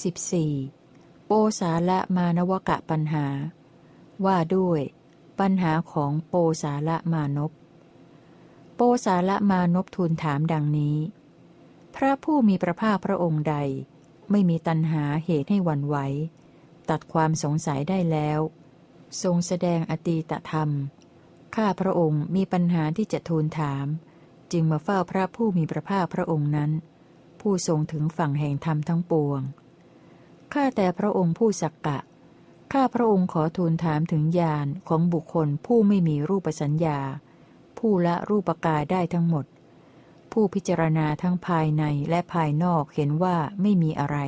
14. โปสาละมานวกะปัญหา ว่าด้วย ปัญหาของโปสาละมานพโปสาละมานพทูลถามดังนี้ พระผู้มีพระภาคพระองค์ใด ไม่มีตัณหาเหตุให้หวันไหว ตัดความสงสัยได้แล้ว ทรงแสดงอตีตธรรม ข้าพระองค์มีปัญหาที่จะทูลถาม จึงมาเฝ้าพระผู้มีพระภาคพระองค์นั้น ผู้ทรงถึงฝั่งแห่งธรรมทั้งปวง ข้าแต่พระองค์ผู้สักกะ ข้าพระองค์ขอทูลถามถึงญาณของบุคคลผู้ไม่มีรูปสัญญา ผู้ละรูปกายได้ทั้งหมด ผู้พิจารณาทั้งภายในและภายนอกเห็นว่าไม่มีอะไร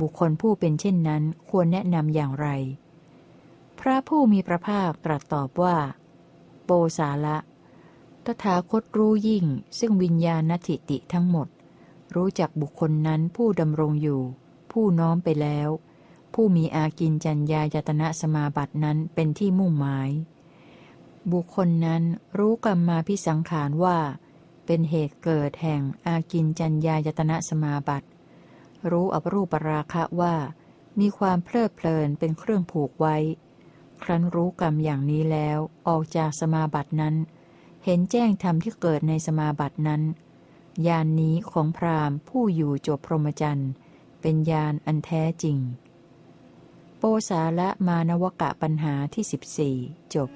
บุคคลผู้เป็นเช่นนั้นควรแนะนำอย่างไร พระผู้มีพระภาคตรัสตอบว่า โปสาละตถาคตรู้ยิ่งซึ่งวิญญาณทิติทั้งหมด รู้จักบุคคลนั้นผู้ดำรงอยู่ ผู้น้อมไปแล้ว ผู้มีอากินจัญญายตนะสมาบัตินั้นเป็นที่มุ่งหมาย บุคคลนั้นรู้กรรมมาพิสังขารว่า เป็นเหตุเกิดแห่งอากินจัญญายตนะสมาบัติ รู้อปรูปราคะว่า มีความเพลิดเพลินเป็นเครื่องผูกไว้ ครั้นรู้กรรมอย่างนี้แล้วออกจากสมาบัตินั้น เห็นแจ้งธรรมที่เกิดในสมาบัตินั้นญานนี้ของพราหมณ์ผู้อยู่จบพรหมจรรย์ เป็นญาณอันแท้จริง โปสาละมานวกะปัญหาที่สิบสี่จบ